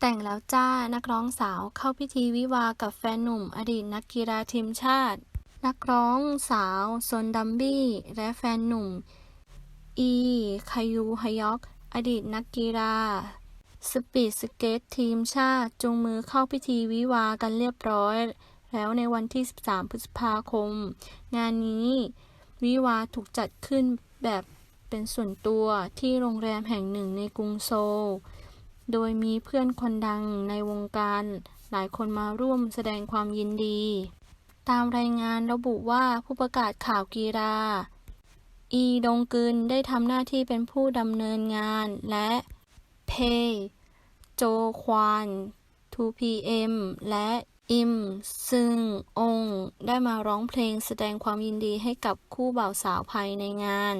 แต่งแล้วจ้านักร้องสาวเข้าพิธีวิวากับแฟนหนุ่ม อดีตนักกีฬาทีมชาติ นักร้องสาวซนดัมบี้ และแฟนหนุ่ม อีคายูฮยอก อดีตนักกีฬา สปีดสเกตทีมชาติจูงมือเข้าพิธีวิวากันเรียบร้อย แล้วในวันที่ 13 พฤษภาคม งานนี้วิวาถูกจัดขึ้นแบบเป็นส่วนตัวที่โรงแรมแห่งหนึ่งในกรุงโซล โดยมีเพื่อนคนดังในวงการหลายคนมาร่วมแสดงความยินดี ตามรายงานระบุว่าผู้ประกาศข่าวกีฬา อีดงกึนได้ทำหน้าที่เป็นผู้ดำเนินงานและเพโจควาน 2PM และอิม ซึง อง ได้มาร้องเพลงแสดงความยินดีให้กับคู่บ่าวสาวภายในงาน